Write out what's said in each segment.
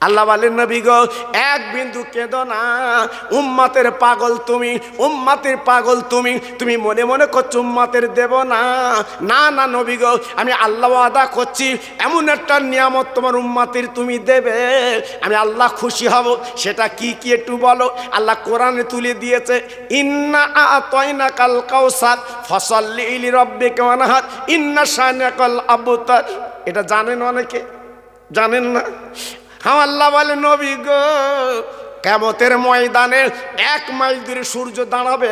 আল্লাহ বলেন, নবী গো, এক বিন্দু কেঁদো না। উম্মাতের পাগল তুমি, উম্মাতের পাগল তুমি তুমি মনে মনে করছ উম্মাতের দেব না। না না, নবী গো, আমি আল্লাহ আদা করছি, এমন একটা নিয়ামত তোমার উম্মাতের তুমি দেবে। আমি আল্লাহ খুশি হব, সেটা কি কি একটু বলো? আল্লাহ কোরআনে তুলে দিয়েছে, ইন্না আতয়না কাল কাউসার, ফসল্লি ইলি রব্বে কেমন হাত ইন্না শানাকাল আবতার। এটা জানেন অনেকে? জানেন না? আল্লাহ বলে, নবী গো, কেমতের ময়দানে এক মাইল দূরে সূর্য দাঁড়াবে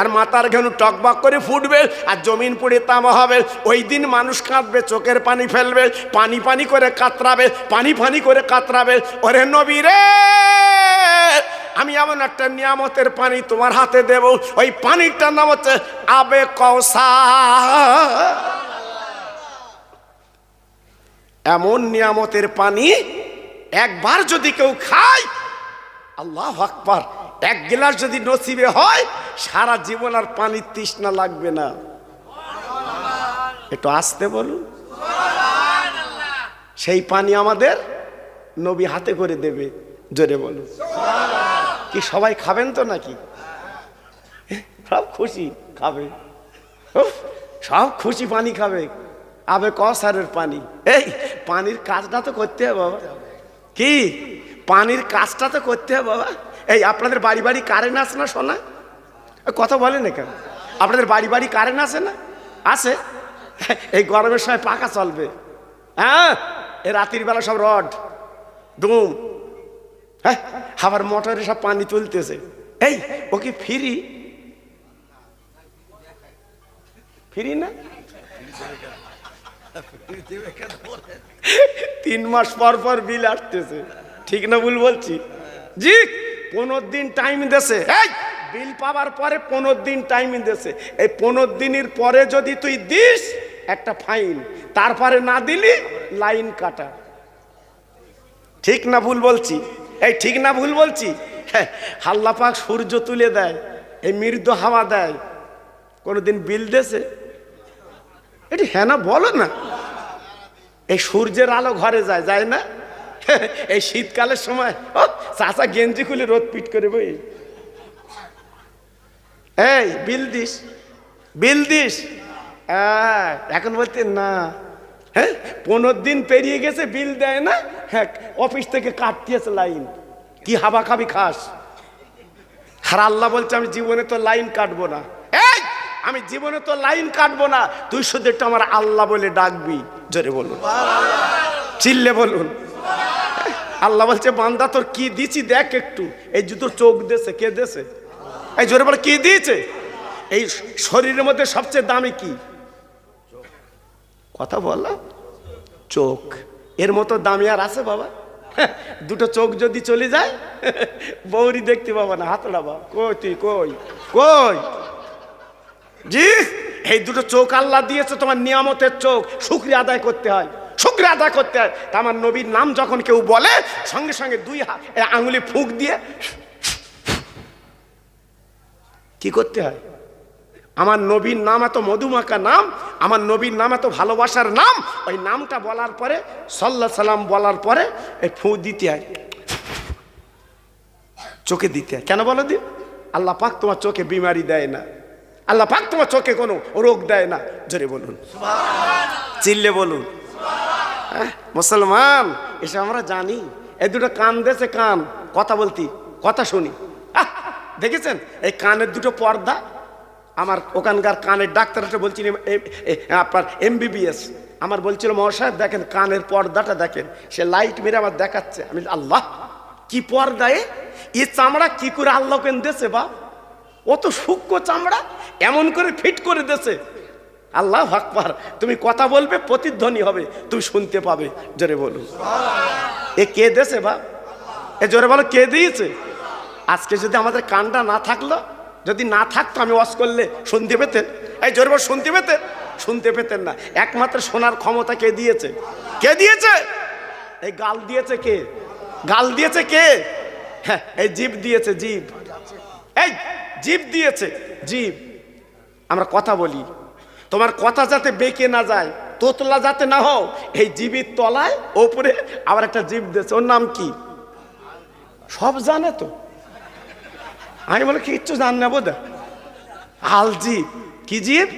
আর মাথার ঘেনু টকবক করে ফুটবে আর জমিন পড়ে তামা হবে। ওই দিন মানুষ কাঁদবে, চোখের পানি ফেলবে, পানি পানি করে কাতরাবে, পানি পানি করে কাতরাবে। ওরে নবী রে, আমি এমন একটা নিয়ামতের পানি তোমার হাতে দেব। ওই পানিটার নাম হচ্ছে আবে কৌসা এমন নিয়ামতের পানি একবার যদি কেউ খায়, আল্লাহ আকবার, এক গ্লাস যদি নসিবে হয়, সারা জীবন আর পানির তৃষ্ণা লাগবে না। একটু আসতে বলুন। সেই পানি আমাদের নবী হাতে করে দেবে, জোরে বলুন। কি সবাই খাবেন তো নাকি? সব খুশি খাবে। সব খুশি পানি খাবে। আবে কসারের পানি। এই, পানির কাজটা তো করতে হবে বাবা। কি? পানির কাজটা তো করতে হবে বাবা। এই, আপনাদের বাড়ি বাড়ি কারেন্ট আসে না শোনা কথা বলেন না কেন? আপনাদের বাড়ি বাড়ি কারেন্ট আসে না? আসে? এই গরমের সময় পাকা চলবে। হ্যাঁ? এই রাত্রির বেলা সব রড, ডুম। হ্যাঁ? আবার মোটরে সব পানি তুলতেছে। এই, ও কি ফিরি? ফিরি না? তিন মাস পর পর বিল আসতেছে। ঠিক না ভুল বলছি? জি, পনেরো দিন টাইম এই, বিল পাওয়ার পরে পনেরো দিন টাইম দেছে এই পনেরো দিনের পরে যদি তুই দিস একটা ফাইন তারপরে না দিলি লাইন কাটা। ঠিক না ভুল বলছি? এই, ঠিক না ভুল বলছি? হ্যাঁ হাল্লা পাক সূর্য তুলে দেয়, এই মৃদু হাওয়া দেয়। কোনোদিন বিল দেছে এটি হ্যাঁ না বলো না। এই সূর্যের আলো ঘরে যায় যায় না? এই শীতকালের সময়, ও, চাচা গেঞ্জি খুলে রোদ পিট করে বই। এই, বিল দিস বিল দিস। এখন বলতে না। হ্যাঁ পনেরো দিন পেরিয়ে গেছে, বিল দেয় না। হ্যাঁ অফিস থেকে কাটতেছে লাইন। কি হাবা খাবি খাস। আর আল্লাহ বলছে, আমি জীবনে তো লাইন কাটবো না। আমি জীবনে তো লাইন কাটবো না। তুই শুধু একটু আমার আল্লাহ বলে ডাকবি। জোরে বলুন। চিল্লে বলুন। আল্লাহ বলছে, বান্দা, তোর কি দিছি দেখ একটু। এই জুতোর চোখ দেছে কে দেছে এই জোরে বলে, কি দিয়েছে? এই শরীরের মধ্যে সবচেয়ে দামি কি? কথা বললা চোখ। এর মতো দামি আর আছে বাবা। দুটো চোখ যদি চলে যায়, বৌরি দেখতে পাবা না হাত বাবা। কই তুই, কই? কই? জি? এই দুটো চোখ আল্লাহ দিয়েছে, তোমার নিয়ামতের চোখ। শুক্রিয়া আদায় করতে হয়। শুক্রিয়া আদায় করতে হয়। তা আমার নবীর নাম যখন কেউ বলে, সঙ্গে সঙ্গে দুই হাত আঙুলি ফুঁক দিয়ে কি করতে হয়? আমার নবীর নাম এত মধুমাখা নাম, আমার নবীর নাম এত ভালোবাসার নাম, ওই নামটা বলার পরে সাল্লা সাল্লাম বলার পরে এই ফু দিতে হয়। চোখে দিতে হয়। কেন বলো দিন আল্লাহ পাক তোমার চোখে বিমারি দেয় না। আল্লাহ পাক তোমার চোখে কোনো রোগ দেয় না। জোরে বলুন। চিল্লে বলুন। মুসলমান এসব আমরা জানি। এই দুটো কান দেশে কান। কথা বলতি কথা শুনি। দেখেছেন? এই কানের দুটো পর্দা। আমার ওখানকার কানের ডাক্তারটা বলছিলেন এ- আপনার এমবিবিএস। আমার বলছিল মহাশয় দেখেন কানের পর্দাটা দেখেন। সে লাইট মেরে আমার দেখাচ্ছে। আমি আল্লাহ কি পর্দায় এ? এ চামড়া কি করে আল্লাহ কেন দেশে বা ও তো সূক্ষ্ম চামড়া এমন করে ফিট করে দেছে আল্লাহ আকবার, তুমি কথা বলবে, প্রতিধ্বনি হবে, তুমি শুনতে পাবে। জোরে বলুন। এ কে দেছে বা এ জোরে বলো, কে দিয়েছে? আজকে যদি আমাদের কানটা না থাকল, যদি না থাকতো, আমি ওয়াশ করলে শুনতে পেতেন। এই জোরে বল, শুনতে পেতেন? শুনতে পেতেন না। একমাত্র শোনার ক্ষমতা কে দিয়েছে? কে দিয়েছে? এই গাল দিয়েছে কে? গাল দিয়েছে কে? হ্যাঁ এই জীব দিয়েছে জীব এই জীব দিয়েছে। জীব, আমরা কথা বলি। তোমার কথা যাতে বেঁকে না যায়, তোতলা যাতে না হও, এই জীবের তলায় ওপরে আবার একটা জীব দিয়েছে। ওর নাম কি? সব জানে তো। আমি বলে, কিচ্ছু জান না বোধ আলজিব। কি জীব?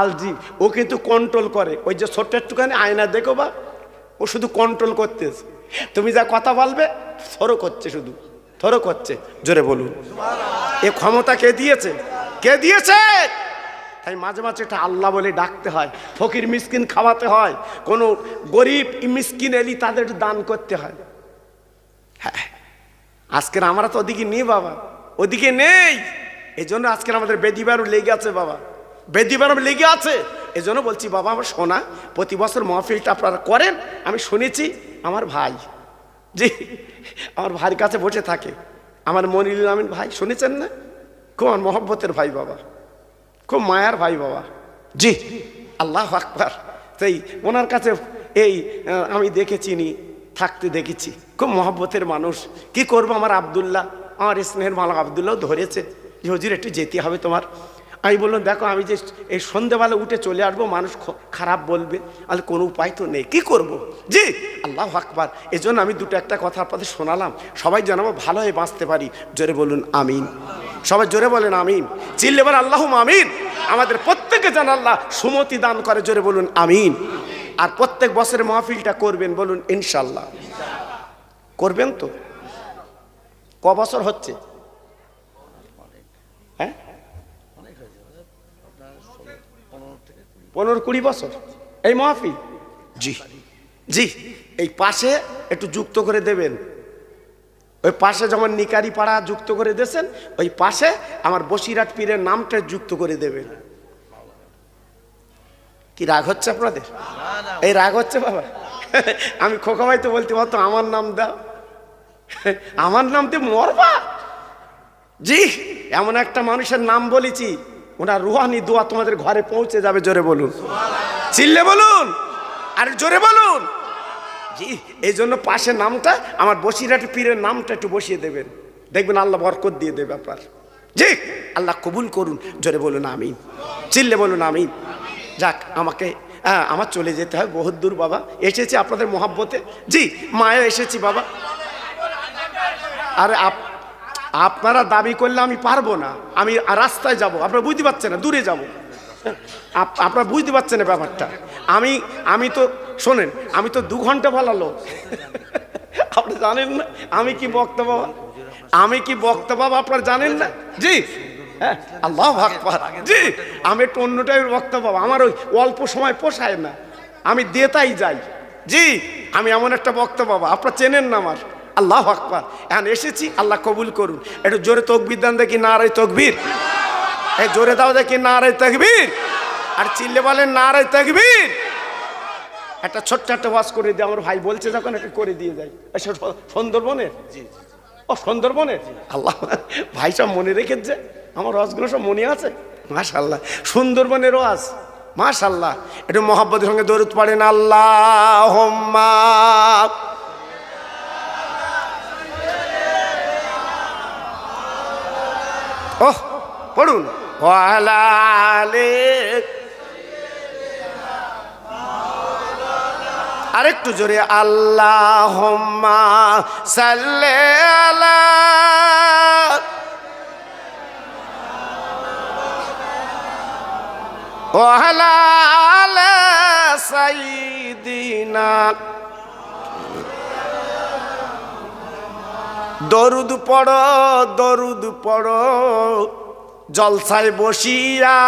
আলজিব। ও কিন্তু কন্ট্রোল করে। ওই যে ছোট্ট একটুখানি আয়না দেখো বা, ও শুধু কন্ট্রোল করতেছে। তুমি যা কথা বলবে, সরো করছে শুধু। থরো করছে। জোরে বলুন। এ ক্ষমতা কে দিয়েছে? কে দিয়েছে? তাই মাঝে মাঝে এটা আল্লাহ বলে ডাকতে হয়। ফকির মিসকিন খাওয়াতে হয়। কোনো গরিব মিসকিন এলি তাদের দান করতে হয়। হ্যাঁ। আজকের আমরা তো ওদিকে নেই বাবা। ওদিকে নেই। এই জন্য আজকের আমাদের বেদিবারও লেগে আছে বাবা। বেদিবারও লেগে আছে। এই জন্য বলছি, বাবা আমার শোনা, প্রতি বছর মহফিলটা আপনারা করেন। আমি শুনেছি, আমার ভাই। জি, আমার ভাইয়ের কাছে বসে থাকে। আমার মনিরুল আমিন ভাই, শুনেছেন না? খুব আমার মহব্বতের ভাই বাবা। খুব মায়ার ভাই বাবা। জি, আল্লাহ আকবার। সেই ওনার কাছে এই আমি আমি দেখেছিনি থাকতে দেখেছি। খুব মহব্বতের মানুষ। কি করব আমার আবদুল্লাহ? আমার স্নেহের মালা আবদুল্লাহ ধরেছে। যে, হজির, একটু যেতে হবে তোমার। আমি বললাম, দেখো, আমি যে এই সন্ধেবেলা উঠে চলে আসব, মানুষ খারাপ বলবে। আর কোনো উপায় তো নেই। কি করব? জি, আল্লাহ আকবার। জন্য আমি দুটো একটা কথা আপনাদের শোনালাম। সবাই যেন আমরা ভালো হয়ে বাঁচতে পারি। জোরে বলুন, আমিন। সবাই জোরে বলেন, আমিন। চিল্লে বলেন আল্লাহ আমিন। আমাদের প্রত্যেকে যেন আল্লাহ সুমতি দান করে, জোরে বলুন, আমিন। আর প্রত্যেক বছরে মাহফিলটা করবেন, বলুন ইনশাল্লাহ করবেন তো? ক বছর হচ্ছে হ্যাঁ পনেরো কুড়ি বছর। এই মাহফিল? জি। জি, এই পাশে একটু যুক্ত করে দেবেন। ওই পাশে যেমন নিকারি পাড়া যুক্ত করে দিয়েছেন, ওই পাশে আমার বসিরাট পীরের নামটা যুক্ত করে দেবেন। কি রাগ হচ্ছে আপনাদের? এই রাগ হচ্ছে বাবা। আমি খোকা ভাই তো বলতে পারতো আমার নাম দাও। আমার নাম তো মরবা? জি, এমন একটা মানুষের নাম বলেছি। ওনার রুহানি দোয়া তোমাদের ঘরে পৌঁছে যাবে, জোরে বলুন। চিল্লে বলুন আর জোরে বলুন। জি, এই জন্য পাশে নামটা, আমার বসিরহাট পীরের নামটা একটু বসিয়ে দেবেন। দেখবেন আল্লাহ বরকত দিয়ে দেবে আপনার জি, আল্লাহ কবুল করুন, জোরে বলুন আমি চিল্লে বলুন আমি যাক, আমাকে হ্যাঁ আমার চলে যেতে হয়, বহুত দূর, বাবা। এসেছি আপনাদের মহাব্বতে। জি, মায়া এসেছি, বাবা। আর আপ আপনারা দাবি করলে আমি পারব না। আমি রাস্তায় যাব। আপনারা বুঝতে পারছেন না, দূরে যাব। আপ- আপনারা বুঝতে পারছেন না ব্যাপারটা। আমি আমি তো, শোনেন, আমি তো দু ঘণ্টা বলালো আপনি জানেন না আমি কি বক্তা বাবা আমি কি বক্তা বাবা আপনারা জানেন না? জি হ্যাঁ জি, আমি একটু অন্য টাইপের বক্তা বাবা আমার ওই অল্প সময় পোষায় না। আমি দেতাই যাই। জি, আমি এমন একটা বক্তা বাবা আপনারা চেনেন না আমার। আল্লাহ আকবার। এখন এসেছি আল্লাহ কবুল করুন। একটু জোরে তকবির দান দেখি না রে তকবির। এই জোরে দাও দেখি না রে তকবির। আর চিল্লে বলেন না রে তকবির। একটা ছোট্ট একটা ওয়াজ করে দিয়ে আমার ভাই বলছে যখন একটা করে দিয়ে স- সুন্দরবনের? ও সুন্দরবনের? আল্লাহ ভাই সব মনে রেখেছে আমার রসগুলো সব মনে আছে। মাশাল্লাহ সুন্দরবনের ওয়াজ মাশাল্লাহ একটু মহাব্বতের সঙ্গে দরুদ পড়েন আল্লাহ ওহ পড়ুন। ওয়ালালে। আরেকটু জোরে আল্লাহ সাল্লে আলা ওয়ালা সাইদিনা দরুদ পড়, দরুদ পড়ো, জলসায় বসিয়া।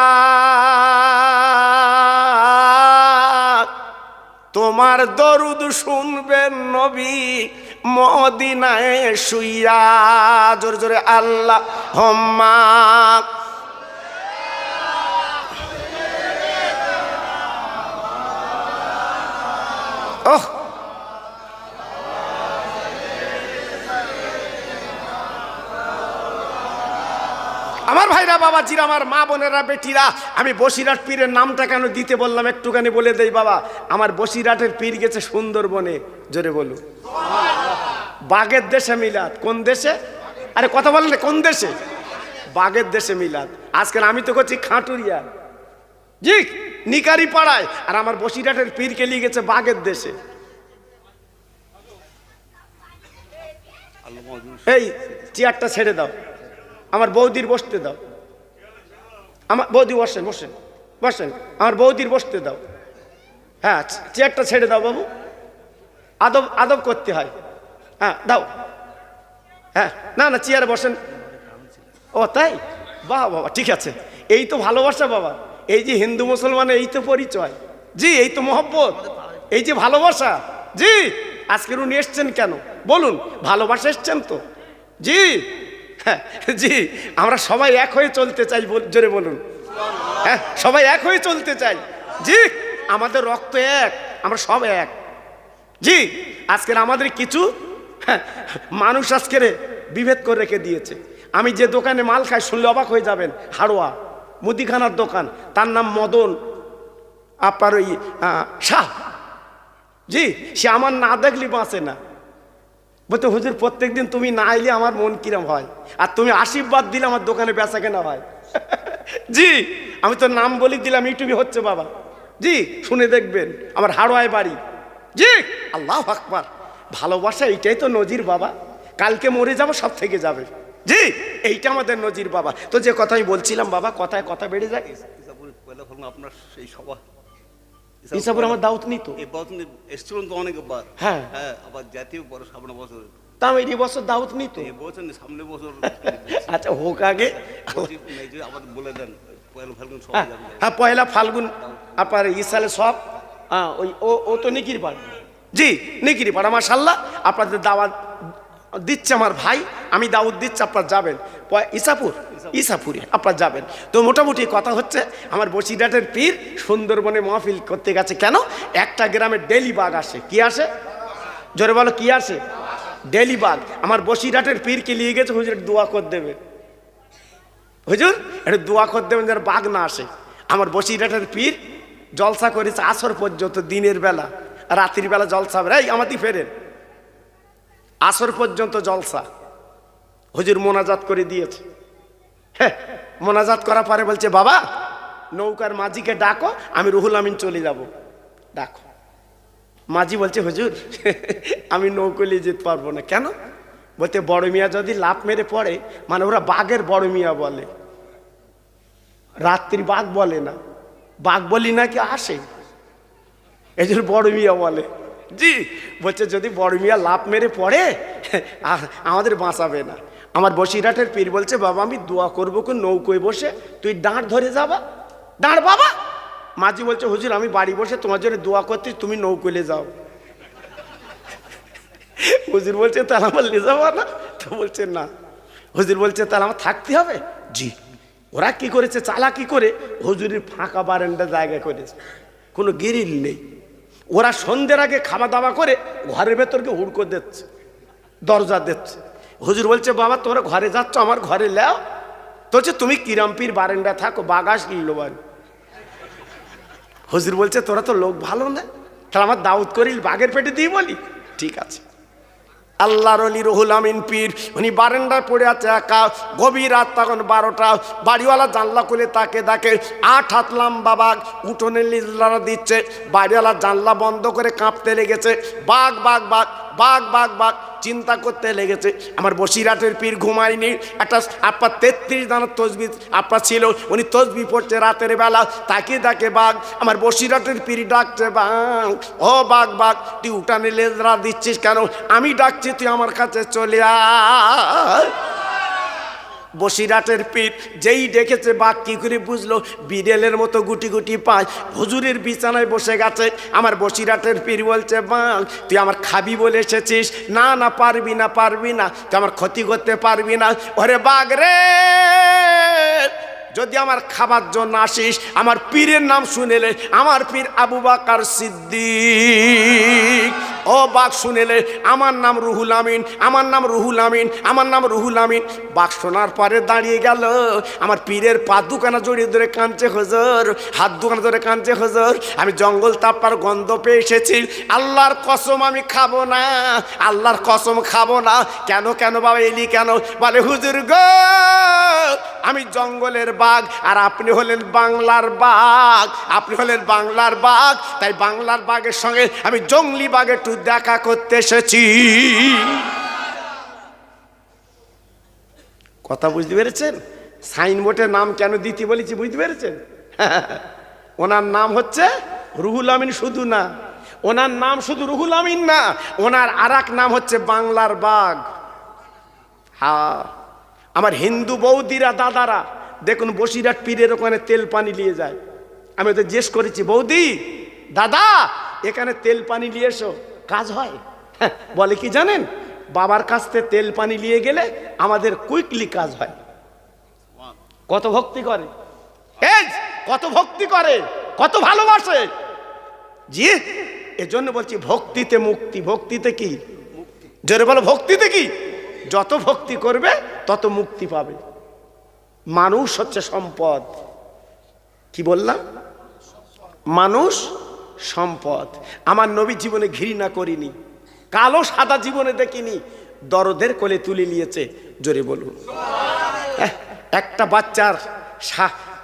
তোমার দরুদ শুনবেন নবী মদিনায় শুইয়া। জোরে জোরে, আল্লাহ হম্মা। ওহ আমার ভাইরা বাবা বাবাজিরা আমার মা বোনেরা বেটিরা আমি বসিরহাট পীরের নামটা কেন দিতে বললাম একটুখানি বলে দেই বাবা। আমার বসিরহাটের পীর গেছে সুন্দরবনে জোরে বলু বাগের দেশে মিলাদ কোন দেশে? আরে কথা বলেন না, কোন দেশে? বাগের দেশে মিলাদ। আজকাল আমি তো করছি খাঁটুরিয়া। জি নিকারি পাড়ায় আর আমার বসিরহাটের পীরকে নিয়ে গেছে বাগের দেশে। এই চেয়ারটা ছেড়ে দাও। আমার বৌদির বসতে দাও। আমার বৌদি বসেন বসেন বসেন। আমার বৌদির বসতে দাও। হ্যাঁ চেয়ারটা ছেড়ে দাও বাবু। আদব আদব করতে হয়। হ্যাঁ দাও। হ্যাঁ না না, চেয়ারে বসেন। ও, তাই? বাহ বাবা ঠিক আছে। এই তো ভালোবাসা, বাবা। এই যে হিন্দু মুসলমানের এই তো পরিচয়। জি, এই তো মহব্বত। এই যে ভালোবাসা। জি আজকের উনি এসছেন কেন? বলুন, ভালোবাসা এসছেন তো? জি। জি আমরা সবাই এক হয়ে চলতে চাই জোরে বলুন। হ্যাঁ সবাই এক হয়ে চলতে চাই। জি আমাদের রক্ত এক আমরা সব এক। জি আজকের আমাদের কিছু হ্যাঁ, মানুষ আজকের বিভেদ করে রেখে দিয়েছে। আমি যে দোকানে মাল খাই শুনলে অবাক হয়ে যাবেন হাড়োয়া মুদিখানার দোকান তার নাম মদন আপনার ওই শাহ। জি সে আমার না দেখলে বাঁচে না। বলতে, হুজুর প্রত্যেক দিন তুমি না এলে আমার মন কিরম হয়? আর তুমি আশীর্বাদ দিলে আমার দোকানে বেচা কেনা হয়? জি, আমি তো নাম বলি দিলাম ইউটিউবে হচ্ছে বাবা। জি, শুনে দেখবেন, আমার হাড়োয়ায় বাড়ি। জি, আল্লাহ আকবার। ভালোবাসা, এইটাই তো নজির বাবা। কালকে মরে যাব, সব থেকে যাবে। জি, এইটা আমাদের নজির বাবা। তো যে কথা আমি বলছিলাম বাবা, কথায় কথা বেড়ে যায়। আপনার সেই সভা। হিসাবে আমার দাউত নিত। এই বছর এসছিলেন তো অনেকবার হ্যাঁ। হ্যাঁ আবার জাতীয় বড় সামনে বছর। তা আমি এই বছর দাউত নিত। এই বছর সামনে বছর। আচ্ছা হোক আগে। আমাদের বলে দেন হ্যাঁ হ্যাঁ পয়লা ফাল্গুন আপনার ইসালে সব হ্যাঁ ওই ও ও তো নিকির পাড়। জি নিকিরি পাড়া মাসাল্লাহ আপনাদের দাওয়াত দিচ্ছে আমার ভাই আমি দাওয়াত দিচ্ছি আপনার যাবেন। ইসাপুর ইসাপুরে আপনার যাবেন। তো মোটামুটি কথা হচ্ছে, আমার বসিরহাটের পীর সুন্দরবনে মহফিল করতে গেছে। কেন? একটা গ্রামে ডেলি বাঘ আসে। কি আসে? জোরে বলো, কি আসে? ডেলি বাঘ। আমার বসিরহাটের পীরকে নিয়ে গেছে? হুজুর, দোয়া করে দেবে। হুজুর, একটু দোয়া করে দেবেন যেন বাঘ না আসে। আমার বসিরহাটের পীর জলসা করেছে আসর পর্যন্ত, দিনের বেলা। রাত্রির বেলা জলসা এই, আমাদের ফেরেন। আসর পর্যন্ত জলসা। হুজুর মোনাজাত করে দিয়েছে। মোনাজাত করার পরে বলছে, বাবা, নৌকার মাঝিকে ডাকো, আমি রুহুল আমিন চলে যাব। ডাকো। মাঝি বলছে, হুজুর, আমি নৌকো নিয়ে যেতে পারব না। কেন? বলতে বড় মিয়া যদি লাভ মেরে পড়ে মানে ওরা বাঘের বড় মিয়া বলে। রাত্রি বাঘ বলে না। বাঘ বলি নাকি আসে? এই জন্য বড় মিয়া বলে। জি, বলছে, যদি বড় মিয়া লাভ মেরে পড়ে আমাদের বাঁচাবে না। আমার বসিরহাটের পীর বলছে, বাবা, আমি দোয়া করব কোন নৌকোয় বসে, তুই দাঁড় ধরে যাবা। দাঁড়, বাবা? মাঝি বলছে, হুজুর, আমি বাড়ি বসে তোমার জন্য দোয়া করতে তুমি নৌকোলে যাও। হুজুর বলছে, তাহলে আমার নিয়ে যাব না? তো বলছে, না। হুজুর বলছে, তাহলে আমার থাকতে হবে? জি। ওরা কি করেছে? চালা কি করে? হুজুরের ফাঁকা বারান্দা জায়গা করেছে। কোনো গিরিল নেই। ওরা সন্ধ্যের আগে খাওয়া দাওয়া করে ঘরের ভেতরকে হুড়কো দিচ্ছে, দরজা দিচ্ছে। হুজুর বলছে, বাবা, তোমরা ঘরে যাচ্ছ, আমার ঘরে লেও। তো হচ্ছে তুমি কিরামপির বারান্দা থাকো, বাগাস লোবান হুজুর বলছে, তোরা তো লোক ভালো না। তাহলে আমার দাউদ করিল বাঘের পেটে দিয়ে বলি? ঠিক আছে। আল্লাহর অলি রহুল আমিন পীর, উনি বারান্দায় পড়ে আছে একা, গভীর রাত তখন বারোটা। বাড়িওয়ালা জানলা খুলে তাকে দেখে, আট হাত লম্বা বাঘ উঠোনে লিজলারা দিচ্ছে। বাড়িওয়ালা জানলা বন্ধ করে কাঁপতে লেগেছে। বাঘ বাঘ বাঘ বাঘ বাঘ বাঘ চিন্তা করতে লেগেছে। আমার বসিরাটের পীর ঘুমায়নি। একটা আপনার তেত্রিশ দানার তসবি আপনার ছিল, উনি তসবি পড়ছে রাতের বেলা। তাকে ডাকে বাঘ, আমার বসিরাটের পীর ডাকছে বাঘ। ও বাঘ বাঘ, তুই উঠানে লেজরা দিচ্ছিস কেন? আমি ডাকছি, তুই আমার কাছে চলে আয়। বসিরাটের পিঠ, যেই দেখেছে বাঘ কী করে বুঝলো, বিড়েলের মতো গুটি গুটি পায়, হুজুরের বিছানায় বসে গেছে, আমার বসিরাটের পীর বলছে, বাঘ, তুই আমার খাবি বলে এসেছিস? না না, পারবি না পারবি না, তুই আমার ক্ষতি করতে পারবি না। ওরে বাঘ রে! যদি আমার খাবার জন্য আসিস, আমার পীরের নাম শুনেলে, আমার পীর আবু বাকার সিদ্দিক। ও বাঘ শুনেলে, আমার নাম রুহুল আমিন, আমার নাম রুহুল আমিন, আমার নাম রুহুল আমিন। বাঘ শোনার পরে দাঁড়িয়ে গেল, আমার পীরের পা দুখানা জড়িয়ে ধরে কাঁদছে হজর, হাত দুখানা ধরে কাঁদছে হজর। আমি জঙ্গল তাপ্পার গন্ধ পেয়ে এসেছি, আল্লাহর কসম আমি খাব না, আল্লাহর কসম খাব না। কেন কেন বাবা এলি কেন? বলে, হুজুর গো আমি জঙ্গলের বাঘ, আর আপনি হলেন বাংলার বাঘ। আপনি হলেন বাংলার বাঘ, তাই বাংলার বাঘের সঙ্গে আমি জঙ্গলি বাঘ একটু দেখা করতে এসেছি। কথা বুঝতে পেরেছেন? সাইনবোর্ডের নাম কেন দিতে বলেছি বুঝতে পেরেছেন? ওনার নাম হচ্ছে রুহুল আমিন শুধু না। ওনার নাম শুধু রুহুল আমিন না, ওনার আর নাম হচ্ছে বাংলার বাঘ। হ্যাঁ আমার হিন্দু বৌদিরা দাদারা দেখুন বসিরহাট পীরের ওখানে তেল পানি নিয়ে যায়। আমি ওদের জিজ্ঞেস করেছি বৌদি দাদা এখানে তেল পানি নিয়ে এসো কাজ হয়? হ্যাঁ, বলে কি জানেন? বাবার কাছ থেকে তেল পানি নিয়ে গেলে আমাদের কুইকলি কাজ হয়। কত ভক্তি করে। কত ভক্তি করে কত ভালোবাসে। জি এজন্য বলছি ভক্তিতে মুক্তি। ভক্তিতে কি? জোরে বলো ভক্তিতে কি? যত ভক্তি করবে তত মুক্তি পাবে। মানুষ হচ্ছে সম্পদ। কি বললাম? মানুষ সম্পদ। আমার নবী জীবনে ঘৃণা করিনি। কালো সাদা জীবনে দেখিনি। দরদের কোলে তুলে নিয়েছে। জোরে বলুন। হ্যাঁ, একটা বাচ্চার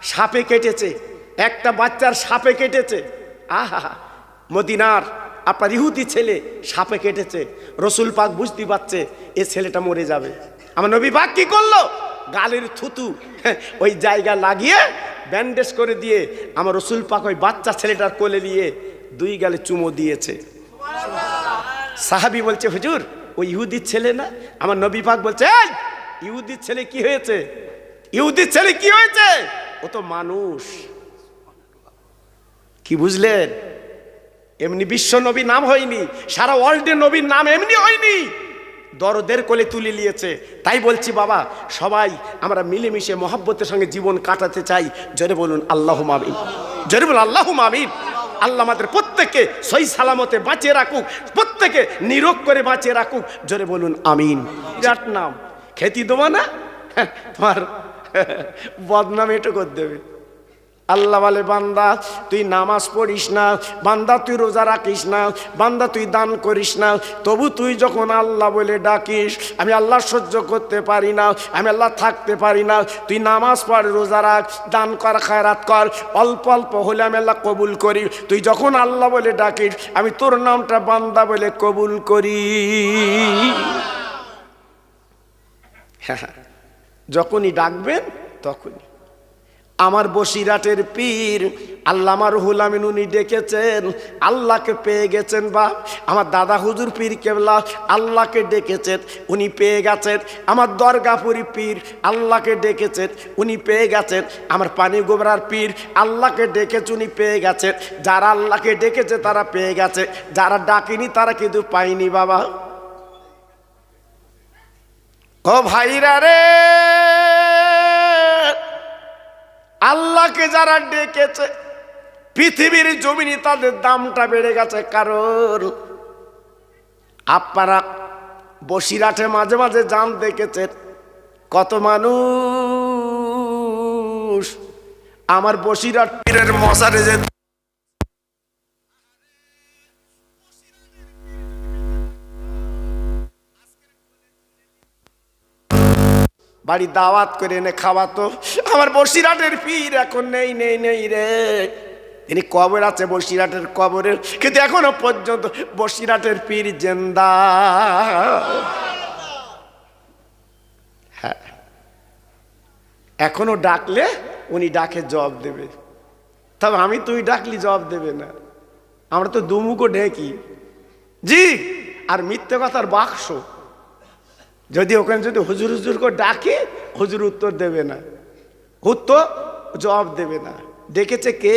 সাপে কেটেছে। একটা বাচ্চার সাপে কেটেছে। আহা মদিনার আপনার ইহুদি ছেলে সাপে কেটেছে। রসুল পাক বুঝতে পারছে এ ছেলেটা মরে যাবে। আমার নবী পাক কি করল? গালের থুতু হ্যাঁ, ওই জায়গা লাগিয়ে ব্যান্ডেজ করে দিয়ে আমার রসুল পাক ওই বাচ্চা ছেলেটার কোলে নিয়ে দুই গালে চুমো দিয়েছে। সাহাবি বলছে হুজুর ওই ইহুদির ছেলে না? আমার নবী পাক বলছে "এই, ইহুদির ছেলে কি হয়েছে? ইহুদির ছেলে কি হয়েছে? ও তো মানুষ। কি বুঝলেন? এমনি বিশ্ব নবী নাম হয়নি সারা ওয়ার্ল্ডে নবীর নাম এমনি হয়নি। দরদের কোলে তুলে নিয়েছে। তাই বলছি বাবা সবাই আমরা মিলেমিশে মহাব্বতের সঙ্গে জীবন কাটাতে চাই। জোরে বলুন আল্লাহ মামিন জোরে বলুন আল্লাহ মামিন আল্লাহ আমাদের প্রত্যেককে সই সালামতে বাঁচিয়ে রাখুক প্রত্যেকে নিরোগ করে বাঁচিয়ে রাখুক। জোরে বলুন আমিন। নাম। খেতি দেবো না? হ্যাঁ, তোমার বদনাম এটো করে দেবে। আল্লাহ বলে বান্দা তুই নামাজ পড়িস না বান্দা তুই রোজা রাখিস না বান্দা তুই দান করিস না তবু তুই যখন আল্লাহ বলে ডাকিস আমি আল্লাহ সহ্য করতে পারি না আমি আল্লাহ থাকতে পারি না তুই নামাজ পড় রোজা রাখ দান কর খায়রাত কর অল্প অল্প হলে আমি আল্লাহ কবুল করি। তুই যখন আল্লাহ বলে ডাকিস আমি তোর নামটা বান্দা বলে কবুল করি। হ্যাঁ। যখনই ডাকবেন তখনই। আমার বসিরাটের পীর, আল্লামা রুহুল আমিন উনি ডেকেছেন, আল্লাহকে পেয়ে গেছেন বা আমার দাদা হুজুর পীর কেবলা আল্লাহকে ডেকেছেন, উনি পেয়ে গেছেন। আমার দরগাপুরি পীর আল্লাহকে ডেকেছেন, উনি পেয়ে গেছেন। আমার পানি গোবরার পীর আল্লাহকে ডেকেছে, উনি পেয়ে গেছেন। যারা আল্লাহকে ডেকেছে, তারা পেয়ে গেছে। যারা ডাকেনি, তারা কিন্তু পায়নি বাবা। ও ভাইরা রে! আল্লাহকে যারা ডেকেছে, পৃথিবীর জমিনে তাদের দামটা বেড়ে গেছে কারণ আপনারা বসিরাটে মাঝে মাঝে যান দেখেছেন, কত মানুষ আমার বসিরাট পীরের মশারে যে বাড়ি দাওয়াত করে এনে খাওয়াতো আমার বসিরাটের পীর এখন নেই নেই নেই রে। তিনি কবর আছে বসিরাটের কবরের কিন্তু এখনও পর্যন্ত বসিরাটের পীর জেন্দা। হ্যাঁ। এখনও ডাকলে উনি ডাকে জবাব দেবে। তবে আমি তুই ডাকলি জবাব দেবে না। আমরা তো দুমুখো ঢেকি। জি, আর মিথ্যে কথার বাক্স। যদি ওখানে যদি হুজুর হুজুর করে ডাকে, হুজুর উত্তর দেবে না। উত্তর জবাব দেবে না। ডেকেছে কে?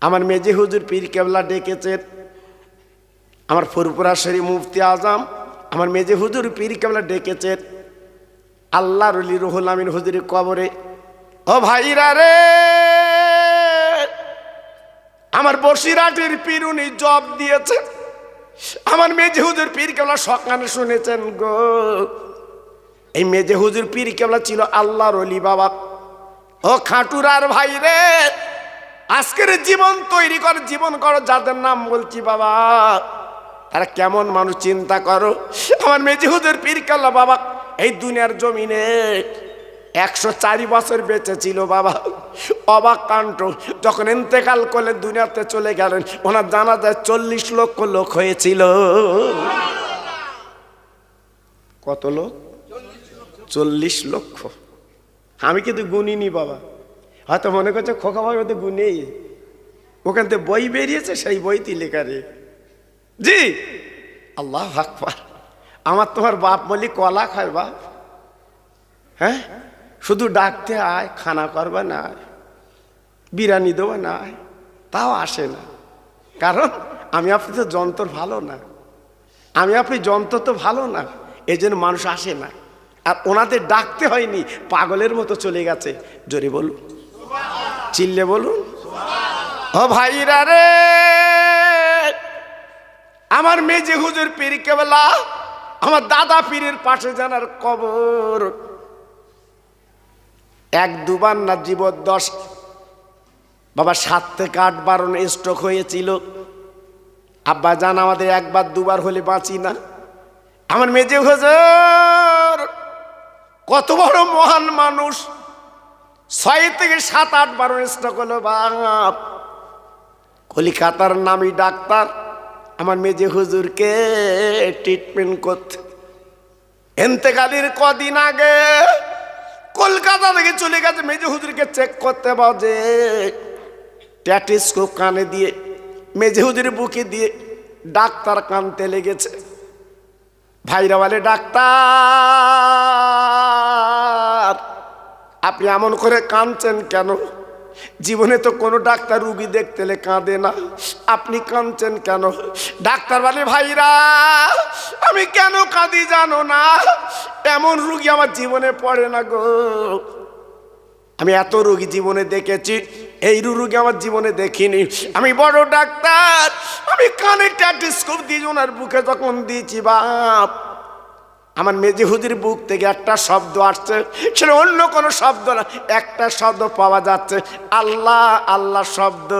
আমার মেজে হুজুর পীর কেবলা ডেকেছে। আমার ফুরপুরা শরী মুফতি আজম, আমার মেজে হুজুর পীর কেবলা ডেকেছে। আল্লাহ রলি রুহুল আমিন হুজুরের কবরে, ও ভাইরা রে! আমার বসিরাটের পীর উনি জব দিয়েছেন। আমার মেজে হুজুর পীর কেবলা সকানে শুনেছেন গো। এই মেজে হুজুর পীর কেবলা ছিল আল্লাহর অলি বাবা। ও খাটুরার ভাই রে, আজকের জীবন তৈরি কর, জীবন করো, যাদের নাম বলছি বাবা। তারা কেমন মানুষ চিন্তা করো। আমার মেজে হুজুর পীর কেবলা বাবা, এই দুনিয়ার জমিনে একশো চারি বছর বেঁচে ছিল বাবা। অবাক কাণ্ড। যখন ইন্তেকাল করলেন, দুনিয়াতে চলে গেলেন, ওনার জানা যায় চল্লিশ লক্ষ লোক হয়েছিল। কত লোক? চল্লিশ লক্ষ। আমি কিন্তু গুনিনি বাবা। হয়তো মনে করছে খোকা ভাই ওদের গুনেই ওখান থেকে বই বেরিয়েছে, সেই বইটি লেখা রে। জি, আল্লাহ আকবার। আমার তোমার বাপ বলি কলা খায় বাপ। হ্যাঁ? শুধু ডাকতে আয়, খানা করবে না, বিরিয়ানি দেবো না, তাও আসে না। কারণ আমি আপনি তো যন্ত্র ভালো না। আমি আপনি যন্ত্র তো ভালো না এই জন্য মানুষ আসে না। আর ওনাদের ডাকতে হয়নি, পাগলের মতো চলে গেছে। জোরে বলুন। চিল্লে বলুন। ও ভাইরা রে! আমার মেজে হুজুর পীর কেবলা, আমার দাদা পীরের পাশে জানার কবর। এক দুবার না জীবন দশ। বাবা, সাত থেকে আট বারণ স্ট্রোক হয়েছিল। আব্বা জান, আমাদের একবার দুবার হলে বাঁচি না। আমার মেজে হুজুর, কত বড় মহান মানুষ। ছয় থেকে সাত, আট বারণ স্ট্রোক হলো, বাপ। কলিকাতার নামি ডাক্তার। আমার মেজে হুজুরকে ট্রিটমেন্ট করতে। এন্তেকালির কদিন আগে কলকাতা থেকে চলে গেছে। মেজে হুজুরকে চেক করতে বাজে ট্যাটিস্কোপ কানে দিয়ে, মেজে হুজুরের বুকে দিয়ে ডাক্তার কানতে লেগেছে। ভাইরা বলে ডাক্তার, আপনি এমন করে কাঁদছেন কেন? জীবনে তো কোনো ডাক্তার রুগী দেখতে এলে কাঁদে না। আপনি কাঁদছেন কেন? ডাক্তার বলে, ভাইরা, আমি কেন কাঁদি জানো না? এমন রুগী আমার জীবনে পড়ে না গো। আমি এত রুগী জীবনে দেখেছি, এই রুগী আমার জীবনে দেখিনি। আমি বড় ডাক্তার, আমি কানে ট্যাটিস্কোপ দিয়ে ওনার বুকে যখন দিয়েছি, বাপ। আমার মেজি হুদির বুক থেকে একটা শব্দ আসছে, সেটা অন্য কোনো শব্দ না, একটা শব্দ পাওয়া যাচ্ছে, আল্লাহ আল্লাহ শব্দ।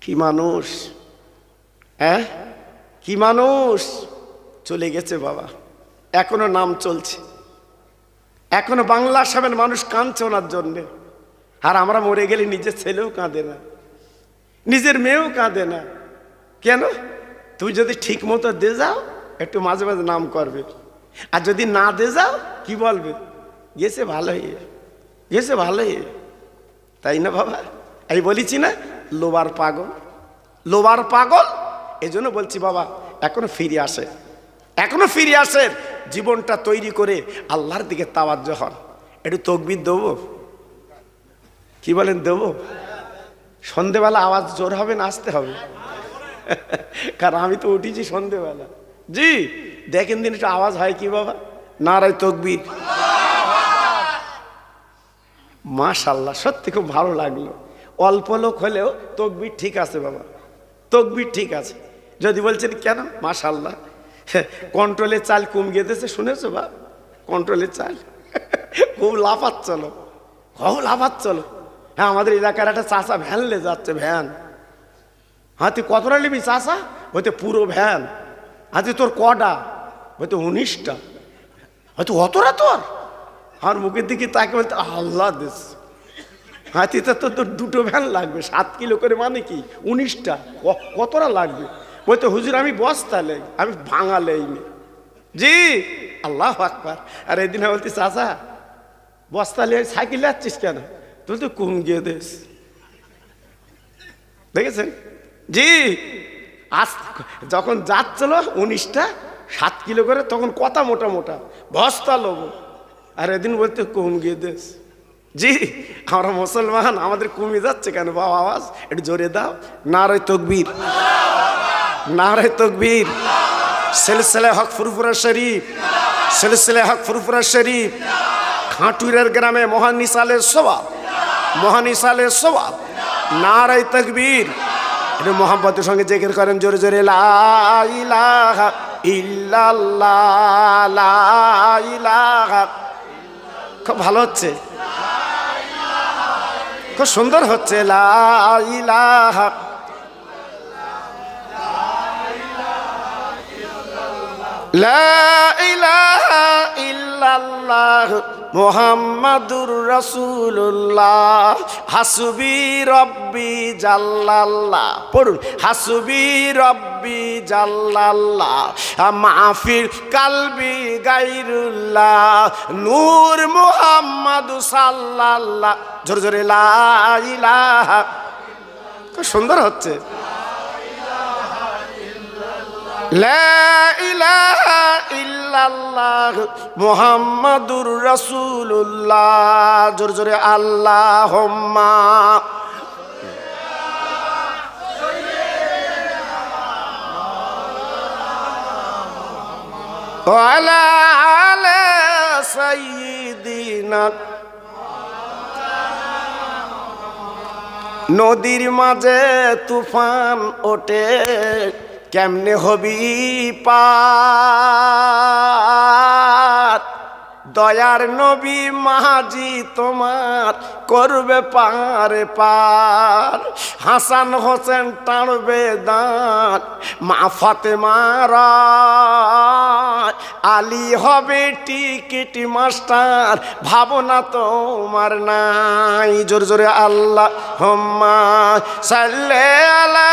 কি মানুষ? হ্যাঁ? কি মানুষ? চলে গেছে বাবা। এখনও নাম চলছে। এখনও বাংলা সাবেন মানুষ কাঁদছে ওনার জন্যে। আর আমরা মরে গেলে নিজের ছেলেও কাঁদে না। নিজের মেয়েও কাঁদে না। কেন? তুই যদি ঠিক মতো দে যাও, একটু মাঝে মাঝে নাম করবে। আর যদি না দে যাও, কি বলবে? গেছে ভালোই। গেছে ভালোই। তাই না বাবা? আমি বলেছি না, লোবার পাগল। লোবার পাগল? এই জন্য বলছি বাবা, এখনও ফিরে আসে। এখনও ফিরে আসে। জীবনটা তৈরি করে আল্লাহর দিকে তাওয়াজ্য হন। একটু তকবির দেবো? কি বলেন দেবো? সন্ধেবেলা আওয়াজ জোর হবে না, আসতে হবে? কারণ আমি তো উঠেছি সন্ধেবেলা। জি, দেখেন দিন একটু আওয়াজ হয় কি বাবা? নারায় তকবির। মাশাল্লাহ, সত্যি খুব ভালো লাগল। অল্প লোক হলেও তকবির ঠিক আছে বাবা। তকবির ঠিক আছে। যদি বলছেন কেন? মাশাল্লাহ। কন্ট্রোলের চাল কম গেতেছে শুনেছো বা? কন্ট্রোলের চাল। খুব লাফাচ্ছিল খুব লাফাচ্ছিল হ্যাঁ আমাদের এলাকার একটা চাষা ভ্যান লে যাচ্ছে, ভ্যান। তুই কতটা নিবি চাষা হয়তো পুরো ভ্যান তুই তোর কটা? হয়তো উনিশটা। হয়তো অতটা তোর? আমার মুখের দিকে তাকে বলতে আল্লাহ দেশ হাতিতে তো তোর দুটো ভ্যান লাগবে। সাত কিলো করে মানে কি? উনিশটা। কতটা লাগবে? বলতে হুজুর, আমি বস্তা লেই, আমি ভাঙা লেইনি। জি, আল্লাহ আকবার। আর এদিন বলতে চাচা, বস্তা লে সাইকেল যাচ্ছিস কেন? তুই তো কুম গিয়ে দেশ দেখেছেন? জি। আজ যখন যাচ্ছিল উনিশটা, সাত কিলো করে, তখন কথা মোটা মোটা, বস্তা লোবো আর এদিন বলতে, কম গিয়ে দেশ জি, আমরা মুসলমান, আমাদের কমে যাচ্ছে কেন বাবা আওয়াজ? একটু জোরে দাও। নারায় তকবীর। নারায় তকবীর। সিলসিলে হক ফুরফুরা শরীফ। সিলসিলে হক ফুরফুরা শরীফ। খাটুরের গ্রামে মহানিসালের সোবাব। মহানিসালের সোবাব। নারায় তকবীর। একটু মোহাম্মতের সঙ্গে জেকের করেন জোরে জোরে খুব ভালো হচ্ছে। খুব সুন্দর হচ্ছে, লা ইলাহা। লা ইলাহা ইল্লাল্লাহ মুহাম্মাদুর রাসূলুল্লাহ। হাসবি রব্বি জাল্লাল্লাহ। পড়ুন, হাসুবি রব্বি জাল্লাল্লাহ। মাহফির কালবি গাইরুল্লাহ। নূর মুহাম্মাদু সাল্লাল্লাহ। জোরে জোরে লা ইলাহা। খুব সুন্দর হচ্ছে। মুহাম্মাদুর রাসূলুল্লাহ। জোরে জোরে আল্লাহুম্মা। ওয়ালা আলা সাইয়্যিদিনা। নদীর মাঝে তুফান ওঠে। কেমনে হবি পার দয়ার নবী মাহাজি তোমার করবে পারে পার। হাসান হোসেন টানবে দাঁত। মা ফাতে মারা আলী হবে টিকিটি মাস্টার। ভাবনা তোমার নাই। জোরে জোরে আল্লাহ হোম্মা সাল্লে আলা